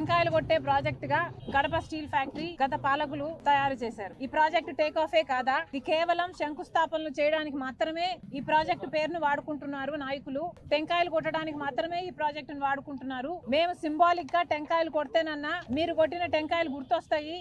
టెంకాయలు కొట్టే ప్రాజెక్ట్గా గడప స్టీల్ ఫ్యాక్టరీ గత పాలకులు తయారు చేశారు. ఈ ప్రాజెక్టు టేక్ ఆఫే కాదా? ఇది కేవలం శంకుస్థాపనలు చేయడానికి మాత్రమే ఈ ప్రాజెక్టు పేరును వాడుకుంటున్నారు నాయకులు. టెంకాయలు కొట్టడానికి మాత్రమే ఈ ప్రాజెక్టును వాడుకుంటున్నారు. మేము సింబాలిక్గా టెంకాయలు కొడితేనన్నా మీరు కొట్టిన టెంకాయలు గుర్తొస్తాయి.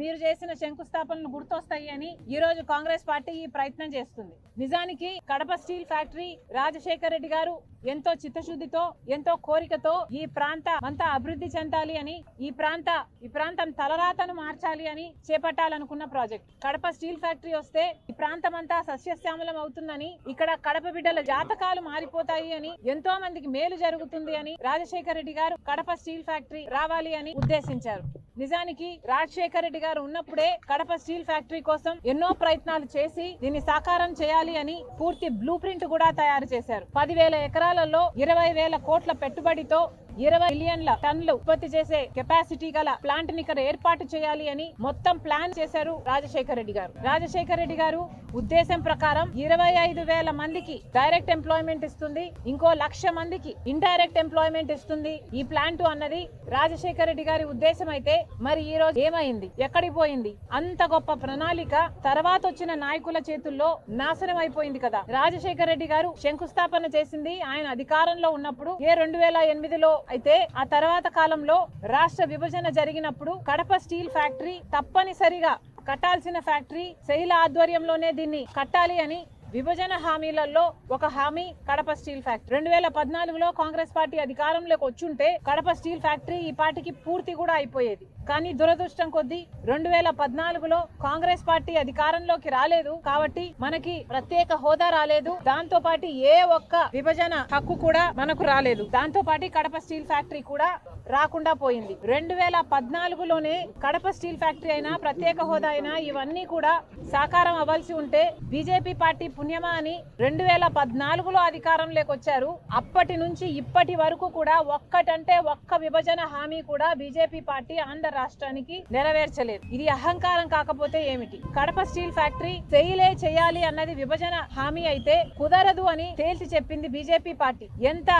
మీరు చేసిన శంకుస్థాపనలు గుర్తొస్తాయి అని ఈ రోజు కాంగ్రెస్ పార్టీ ఈ ప్రయత్నం చేస్తుంది. నిజానికి కడప స్టీల్ ఫ్యాక్టరీ రాజశేఖర్ రెడ్డి గారు ఎంతో చిత్తశుద్ధితో ఎంతో కోరికతో ఈ ప్రాంత అంతా అభివృద్ధి చెందాలి అని ఈ ప్రాంత ఈ ప్రాంతం తలరాతను మార్చాలి అని చేపట్టాలనుకున్న ప్రాజెక్ట్. కడప స్టీల్ ఫ్యాక్టరీ వస్తే ఈ ప్రాంతం అంతా సస్యశ్యామలం అవుతుందని ఇక్కడ కడప బిడ్డల జాతకాలు మారిపోతాయి అని ఎంతో మందికి మేలు జరుగుతుంది అని రాజశేఖర్ రెడ్డి గారు కడప స్టీల్ ఫ్యాక్టరీ రావాలి అని ఉద్దేశించారు. నిజానికి రాజశేఖర్ రెడ్డి గారు ఉన్నప్పుడే కడప స్టీల్ ఫ్యాక్టరీ కోసం ఎన్నో ప్రయత్నాలు చేసి దీన్ని సాకారం చేయాలి అని పూర్తి బ్లూ ప్రింట్ కూడా తయారు చేశారు. పదివేల ఎకరాలలో ఇరవై వేల కోట్ల పెట్టుబడితో ఇరవై మిలియన్ల టన్నులు ఉత్పత్తి చేసే కెపాసిటీ గల ప్లాంట్ని ఇక్కడ ఏర్పాటు చేయాలి అని మొత్తం ప్లాన్ చేశారు రాజశేఖర్ రెడ్డి గారు. రాజశేఖర రెడ్డి గారు ఉద్దేశం ప్రకారం ఇరవై ఐదు వేల మందికి డైరెక్ట్ ఎంప్లాయ్మెంట్ ఇస్తుంది. ఇంకో లక్ష మందికి ఇండైరెక్ట్ ఎంప్లాయ్మెంట్ ఇస్తుంది ఈ ప్లాంట్ అన్నది రాజశేఖర్ రెడ్డి గారి ఉద్దేశం అయితే మరి ఈ రోజు ఏమైంది? ఎక్కడికి పోయింది? అంత గొప్ప ప్రణాళిక తర్వాత వచ్చిన నాయకుల చేతుల్లో నాశనం అయిపోయింది కదా. రాజశేఖర్ రెడ్డి గారు శంకుస్థాపన చేసింది. ఆయన అధికారంలో ఉన్నప్పుడు ఏ రెండు వేల ఎనిమిదిలో అయితే ఆ తర్వాత కాలంలో రాష్ట్ర విభజన జరిగినప్పుడు కడప స్టీల్ ఫ్యాక్టరీ తప్పనిసరిగా కట్టాల్సిన ఫ్యాక్టరీ శైల ఆధ్వర్యంలోనే దీన్ని కట్టాలి అని విభజన హామీలలో ఒక హామీ కడప స్టీల్ ఫ్యాక్టరీ. రెండు వేల పద్నాలుగులో కాంగ్రెస్ పార్టీ అధికారంలోకి వచ్చుంటే కడప స్టీల్ ఫ్యాక్టరీ ఈ పార్టీకి పూర్తి కూడా అయిపోయేది. కానీ దురదృష్టం కొద్దీ రెండు వేల పద్నాలుగులో కాంగ్రెస్ పార్టీ అధికారంలోకి రాలేదు కాబట్టి మనకి ప్రత్యేక హోదా రాలేదు. దాంతో పాటు ఏ ఒక్క విభజన హక్కు కూడా మనకు రాలేదు. దాంతో పాటు కడప స్టీల్ ఫ్యాక్టరీ కూడా రాకుండా పోయింది. రెండు వేల పద్నాలుగులోనే కడప స్టీల్ ఫ్యాక్టరీ అయినా ప్రత్యేక హోదా అయినా ఇవన్నీ కూడా సాకారం అవ్వాల్సి ఉంటే బీజేపీ పార్టీ పుణ్యమా అని రెండు వేల పద్నాలుగులో అధికారంలోకి వచ్చారు. అప్పటి నుంచి ఇప్పటి వరకు కూడా ఒక్కటంటే ఒక్క విభజన హామీ కూడా బీజేపీ పార్టీ ఆంధ్ర రాష్ట్రానికి నెరవేర్చలేదు. ఇది అహంకారం కాకపోతే ఏమిటి? కడప స్టీల్ ఫ్యాక్టరీ చేయలే చేయాలి అన్నది విభజన హామీ అయితే కుదరదు అని తేల్చి చెప్పింది బీజేపీ పార్టీ. ఎంత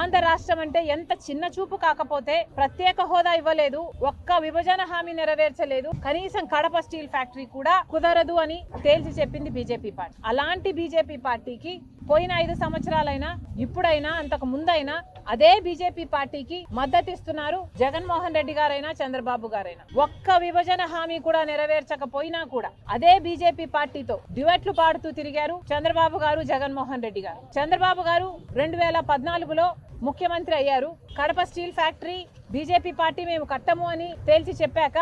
ఆంధ్ర రాష్ట్రం అంటే ఎంత చిన్న చూపు కాకపోతే ప్రత్యేక హోదా ఇవ్వలేదు ఒక్క విభజన హామీ నెరవేర్చలేదు. కనీసం కడప స్టీల్ ఫ్యాక్టరీ కూడా కుదరదు అని తేల్చి చెప్పింది బీజేపీ పార్టీ. అలాంటి బీజేపీ పార్టీకి పోయిన ఐదు సంవత్సరాలైనా ఇప్పుడైనా అంతకు ముందైనా అదే బీజేపీ పార్టీకి మద్దతు ఇస్తున్నారు జగన్మోహన్ రెడ్డి గారైనా చంద్రబాబు గారైనా. ఒక్క విభజన హామీ కూడా నెరవేర్చకపోయినా కూడా అదే బీజేపీ పార్టీతో డివెట్లు పాడుతూ తిరిగారు చంద్రబాబు గారు జగన్మోహన్ రెడ్డి గారు. చంద్రబాబు గారు రెండు వేల పద్నాలుగులో ముఖ్యమంత్రి అయ్యారు. Kadapa steel factory BJP party మేము కట్టము అని తేల్చి చెప్పాక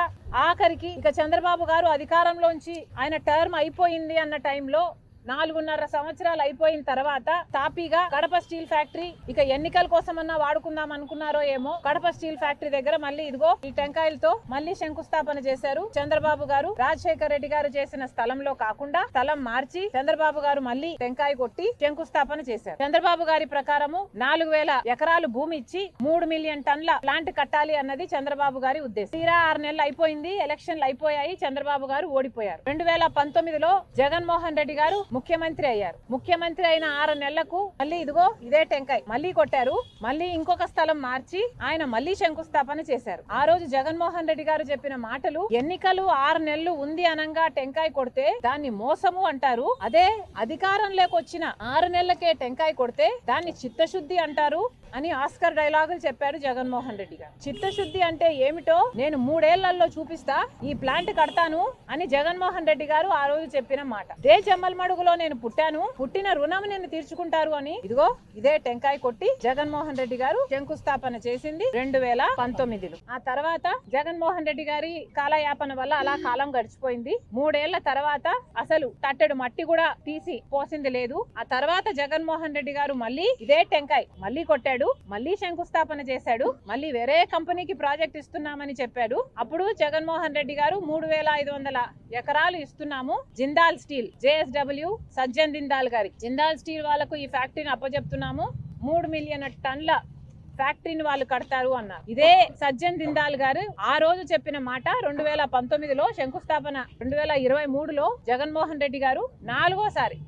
ఆఖరికి ఇక చంద్రబాబు గారు అధికారంలోంచి ఆయన టర్మ్ అయిపోయింది అన్న టైంలో నాలుగున్నర సంవత్సరాలు అయిపోయిన తర్వాత తాపీగా కడప స్టీల్ ఫ్యాక్టరీ ఇక ఎన్నికల కోసమన్నా వాడుకుందాం అనుకున్నారో ఏమో కడప స్టీల్ ఫ్యాక్టరీ దగ్గర మళ్ళీ ఇదిగో ఈ టెంకాయలతో మళ్ళీ శంకుస్థాపన చేశారు. చంద్రబాబు గారు రాజశేఖర్ రెడ్డి గారు చేసిన స్థలంలో కాకుండా స్థలం మార్చి చంద్రబాబు గారు మళ్ళీ టెంకాయ కొట్టి శంకుస్థాపన చేశారు. చంద్రబాబు గారి ప్రకారము నాలుగు వేల ఎకరాలు భూమి ఇచ్చి మూడు మిలియన్ టన్ల ప్లాంట్ కట్టాలి అన్నది చంద్రబాబు గారి ఉద్దేశం. తీరా ఆరు నెలలు అయిపోయింది ఎలక్షన్లు అయిపోయాయి చంద్రబాబు గారు ఓడిపోయారు. రెండు వేల పంతొమ్మిదిలో జగన్మోహన్ రెడ్డి గారు ముఖ్యమంత్రి అయ్యారు. ముఖ్యమంత్రి అయిన ఆరు నెలలకు మళ్ళీ ఇదిగో ఇదే టెంకాయ్. మళ్ళీ కొట్టారు. మళ్ళీ ఇంకొక స్థలం మార్చి ఆయన మళ్ళీ శంకుస్థాపన చేశారు. ఆ రోజు జగన్మోహన్ రెడ్డి గారు చెప్పిన మాటలు ఎన్నికలు ఆరు నెలలు ఉంది అనంగా టెంకాయ కొడితే దాన్ని మోసము అంటారు. అదే అధికారంలోకి వచ్చిన ఆరు నెలలకే టెంకాయ కొడితే దాన్ని చిత్తశుద్ధి అంటారు అని ఆస్కర్ డైలాగులు చెప్పారు జగన్మోహన్ రెడ్డి గారు. చిత్తశుద్ధి అంటే ఏమిటో నేను మూడేళ్ళలో చూపిస్తా ఈ ప్లాంట్ కడతాను అని జగన్మోహన్ రెడ్డి గారు ఆ రోజు చెప్పిన మాట. దే జమ్మలమడుగులో నేను పుట్టాను. పుట్టిన రుణం నేను తీర్చుకుంటారు అని. ఇదిగో ఇదే టెంకాయ కొట్టి జగన్మోహన్ రెడ్డి గారు శంకుస్థాపన చేసింది రెండు వేల పంతొమ్మిదిలో. ఆ తర్వాత జగన్మోహన్ రెడ్డి గారి కాలయాపన వల్ల అలా కాలం గడిచిపోయింది. మూడేళ్ళ తర్వాత అసలు తట్టెడు మట్టి కూడా తీసి పోసింది లేదు. ఆ తర్వాత జగన్మోహన్ రెడ్డి గారు మళ్ళీ ఇదే టెంకాయ్ మళ్ళీ కొట్టాడు మళ్ళీ శంకుస్థాపన చేశాడు మళ్ళీ వేరే కంపెనీకి ప్రాజెక్ట్ ఇస్తున్నామని చెప్పాడు. అప్పుడు జగన్మోహన్ రెడ్డి గారు మూడు వేల ఐదు వందల ఎకరాలు ఇస్తున్నాము. జిందాల్ స్టీల్ జేఎస్డబ్ల్యూ సజ్జన్ జిందాల్ గారి. జిందాల్ స్టీల్ వాళ్ళకు ఈ ఫ్యాక్టరీని అప్పచెప్తున్నాము మూడు మిలియన్ టన్ల ఫ్యాక్టరీని వాళ్ళు కడతారు అన్నారు. ఇదే సజ్జన్ దిందాల్ గారు ఆ రోజు చెప్పిన మాట రెండు వేల పంతొమ్మిదిలో శంకుస్థాపన రెండు వేల ఇరవై మూడులో జగన్మోహన్ రెడ్డి గారు నాలుగోసారి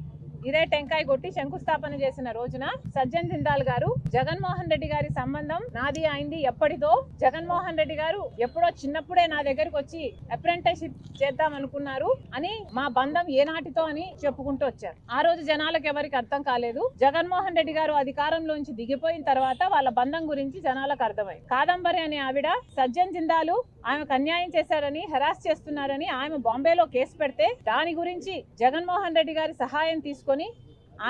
ఇదే టెంకాయ కొట్టి శంకుస్థాపన చేసిన రోజున సజ్జన్ జిందాల్ గారు జగన్మోహన్ రెడ్డి గారి సంబంధం నాది అయింది ఎప్పటిదో. జగన్మోహన్ రెడ్డి గారు ఎప్పుడో చిన్నప్పుడే నా దగ్గరికి వచ్చి అప్రెంటిస్షిప్ చేద్దాం అనుకున్నారు అని మా బంధం ఏనాటితో అని చెప్పుకుంటూ వచ్చారు. ఆ రోజు జనాలకు ఎవరికి అర్థం కాలేదు. జగన్మోహన్ రెడ్డి గారు అధికారంలోంచి దిగిపోయిన తర్వాత వాళ్ళ బంధం గురించి జనాలకు అర్థమైంది. కాదంబరి అనే ఆవిడ సజ్జన్ జిందాలు ఆమెకు అన్యాయం చేశారని హెరాస్ చేస్తున్నారని ఆమె బాంబేలో కేసు పెడితే దాని గురించి జగన్మోహన్ రెడ్డి గారి సహాయం తీసుకొని করনি?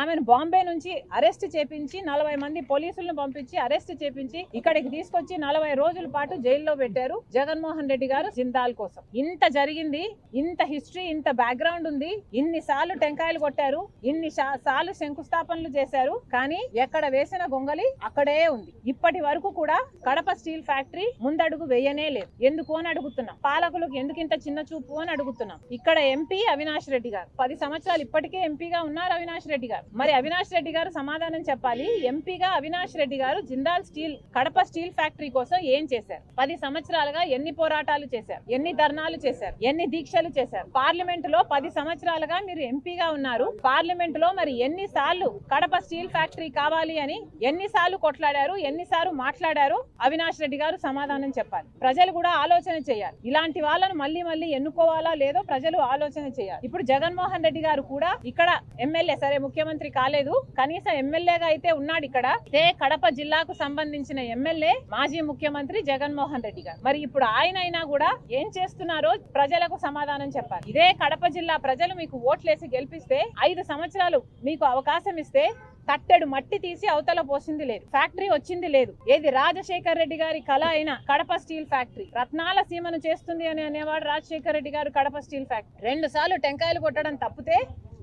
ఆమెను బాంబే నుంచి అరెస్ట్ చేపించి నలభై మంది పోలీసులను పంపించి అరెస్ట్ చేపించి ఇక్కడికి తీసుకొచ్చి నలభై రోజుల పాటు జైల్లో పెట్టారు జగన్మోహన్ రెడ్డి గారు జిందాల్ కోసం. ఇంత జరిగింది ఇంత హిస్టరీ ఇంత బ్యాక్గ్రౌండ్ ఉంది ఇన్ని సార్లు టెంకాయలు కొట్టారు ఇన్ని సార్లు శంకుస్థాపనలు చేశారు కానీ ఎక్కడ వేసిన గొంగలి అక్కడే ఉంది. ఇప్పటి వరకు కూడా కడప స్టీల్ ఫ్యాక్టరీ ముందడుగు వేయనే లేదు. ఎందుకు అని అడుగుతున్నాం. పాలకులకు ఎందుకు ఇంత చిన్న చూపు అని అడుగుతున్నాం. ఇక్కడ ఎంపీ అవినాష్ రెడ్డి గారు పది సంవత్సరాలు ఇప్పటికే ఎంపీగా ఉన్నారు అవినాష్ రెడ్డి గారు. మరి అవినాష్ రెడ్డి గారు సమాధానం చెప్పాలి. ఎంపీగా Avinash Reddy garu Jindal steel Kadapa steel factory కోసం ఏం చేశారు? పది సంవత్సరాలుగా ఎన్ని పోరాటాలు చేశారు? ఎన్ని ధర్నాలు చేశారు? ఎన్ని దీక్షలు చేశారు? పార్లమెంట్లో పది సంవత్సరాలుగా మీరు ఎంపీగా ఉన్నారు. పార్లమెంట్లో మరి ఎన్ని సార్లు కడప స్టీల్ ఫ్యాక్టరీ కావాలి అని ఎన్నిసార్లు కొట్లాడారు? ఎన్నిసార్లు మాట్లాడారు? అవినాష్ రెడ్డి గారు సమాధానం చెప్పాలి. ప్రజలు కూడా ఆలోచన చేయాలి. ఇలాంటి వాళ్ళను మళ్ళీ మళ్ళీ ఎన్నుకోవాలా లేదో ప్రజలు ఆలోచన చేయాలి. ఇప్పుడు జగన్మోహన్ రెడ్డి గారు కూడా ఇక్కడ ఎమ్మెల్యే సరే ముఖ్యమంత్రి కాలేదు. కనీసం ఎమ్మెల్యేగా అయితే ఉన్నాడు ఇక్కడ. ఇదే కడప జిల్లాకు సంబంధించిన ఎమ్మెల్యే మాజీ ముఖ్యమంత్రి జగన్మోహన్ రెడ్డి గారు. మరి ఇప్పుడు ఆయన అయినా కూడా ఏం చేస్తున్నారో ప్రజలకు సమాధానం చెప్పాలి. ఇదే కడప జిల్లా ప్రజలు మీకు ఓట్లేసి గెలిపిస్తే ఐదు సంవత్సరాలు మీకు అవకాశం ఇస్తే తట్టెడు మట్టి తీసి అవతల పోసింది లేదు. ఫ్యాక్టరీ వచ్చింది లేదు. ఏది రాజశేఖర్ రెడ్డి గారి కళ అయిన కడప స్టీల్ ఫ్యాక్టరీ. రత్నాల సీమను చేస్తుంది అని అనేవాడు రాజశేఖర్ రెడ్డి గారు కడప స్టీల్ ఫ్యాక్టరీ. రెండు సార్లు టెంకాయలు కొట్టడం తప్పితే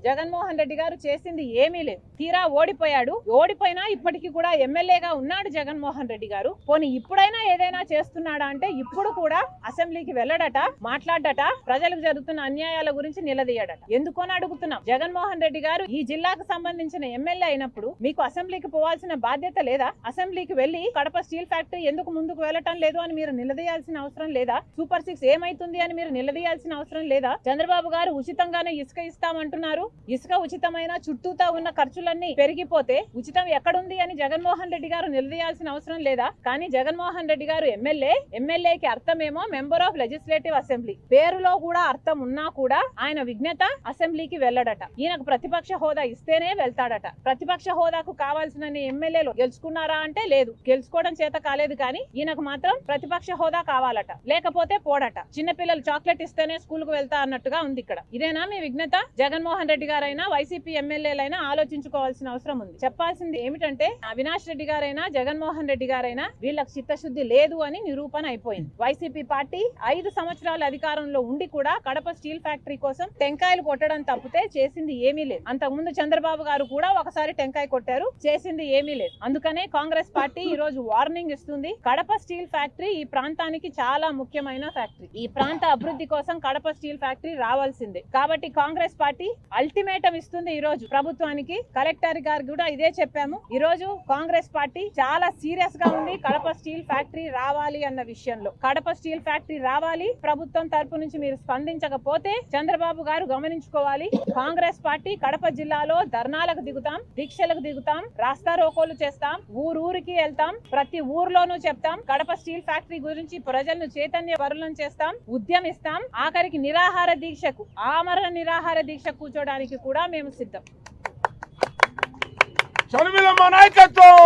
జగన్మోహన్ రెడ్డి గారు చేసింది ఏమీ లేదు. తీరా ఓడిపోయాడు. ఓడిపోయినా ఇప్పటికీ కూడా ఎమ్మెల్యేగా ఉన్నాడు జగన్మోహన్ రెడ్డి గారు. పోనీ ఇప్పుడైనా ఏదైనా చేస్తున్నాడా అంటే ఇప్పుడు కూడా అసెంబ్లీకి వెళ్ళడట మాట్లాడట ప్రజలకు జరుగుతున్న అన్యాయాల గురించి నిలదీయడట. ఎందుకని అడుగుతున్నాం? జగన్మోహన్ రెడ్డి గారు ఈ జిల్లాకు సంబంధించిన ఎమ్మెల్యే అయినప్పుడు మీకు అసెంబ్లీకి పోవాల్సిన బాధ్యత లేదా? అసెంబ్లీకి వెళ్ళి కడప స్టీల్ ఫ్యాక్టరీ ఎందుకు ముందుకు వెళ్ళటం లేదు అని మీరు నిలదీయాల్సిన అవసరం లేదా? సూపర్ సిక్స్ ఏమైతుంది అని మీరు నిలదీయాల్సిన అవసరం లేదా? చంద్రబాబు గారు ఉచితంగానే ఇసుక ఇస్తామంటున్నారు. ఇసుక ఉచితమైన చుట్టూతా ఉన్న ఖర్చులన్నీ పెరిగిపోతే ఉచితం ఎక్కడుంది అని జగన్మోహన్ రెడ్డి గారు నిలదీయాల్సిన అవసరం లేదా? కానీ జగన్మోహన్ రెడ్డి గారు ఎమ్మెల్యే ఎమ్మెల్యేకి అర్థమేమో మెంబర్ ఆఫ్ లెజిస్లేటివ్ అసెంబ్లీ. పేరులో కూడా అర్థం ఉన్నా కూడా ఆయన విజ్ఞత అసెంబ్లీకి వెళ్ళడట. ఈయనకు ప్రతిపక్ష హోదా ఇస్తేనే వెళ్తాడట. ప్రతిపక్ష హోదాకు కావాల్సిన ఎమ్మెల్యేలు గెలుచుకున్నారా అంటే లేదు. గెలుచుకోవడం చేత కాలేదు కానీ ఈయనకు మాత్రం ప్రతిపక్ష హోదా కావాలట. లేకపోతే పోడట. చిన్నపిల్లలు చాక్లెట్ ఇస్తేనే స్కూల్కు వెళ్తా అన్నట్టుగా ఉంది ఇక్కడ. ఇదేనా మీ విజ్ఞత? జగన్మోహన్ రెడ్డి గారైనా వైసీపీ ఎమ్మెల్యేలైనా ఆలోచించుకోవాల్సిన అవసరం ఉంది. చెప్పాల్సింది ఏమిటంటే అవినాష్ రెడ్డి గారైనా జగన్మోహన్ రెడ్డి గారైనా వీళ్ళకి చిత్తశుద్ధి లేదు అని నిరూపణ అయిపోయింది. వైసీపీ పార్టీ ఐదు సంవత్సరాల అధికారంలో ఉండి కూడా కడప స్టీల్ ఫ్యాక్టరీ కోసం టెంకాయలు కొట్టడం తప్పితే చేసింది ఏమీ లేదు. అంతకుముందు చంద్రబాబు గారు కూడా ఒకసారి టెంకాయ కొట్టారు చేసింది ఏమీ లేదు. అందుకనే కాంగ్రెస్ పార్టీ ఈ రోజు వార్నింగ్ ఇస్తుంది. కడప స్టీల్ ఫ్యాక్టరీ ఈ ప్రాంతానికి చాలా ముఖ్యమైన ఫ్యాక్టరీ. ఈ ప్రాంత అభివృద్ధి కోసం కడప స్టీల్ ఫ్యాక్టరీ రావాల్సిందే. కాబట్టి కాంగ్రెస్ పార్టీ అల్టిమేటం ఇస్తుంది ఈ రోజు ప్రభుత్వానికి. కలెక్టర్ గారు కూడా ఇదే చెప్పాము. ఈ రోజు కాంగ్రెస్ పార్టీ చాలా సీరియస్గా ఉంది. కడప స్టీల్ ఫ్యాక్టరీ రావాలి అన్న విషయంలో. కడప స్టీల్ ఫ్యాక్టరీ రావాలి. ప్రభుత్వం తరపు నుంచి మీరు స్పందించకపోతే చంద్రబాబు గారు గమనించుకోవాలి. కాంగ్రెస్ పార్టీ కడప జిల్లాలో ధర్నాలకు దిగుతాం దీక్షలకు దిగుతాం రాస్తా రోకోలు చేస్తాం ఊరూరికి వెళ్తాం ప్రతి ఊర్లోనూ చెప్తాం. కడప స్టీల్ ఫ్యాక్టరీ గురించి ప్రజలను చైతన్య వరులను చేస్తాం ఉద్యమిస్తాం. ఆఖరికి నిరాహార దీక్షకు ఆమరణ నిరాహార దీక్ష కూర్చోడానికి కూడా మేము సిద్ధం. నాయకత్వం!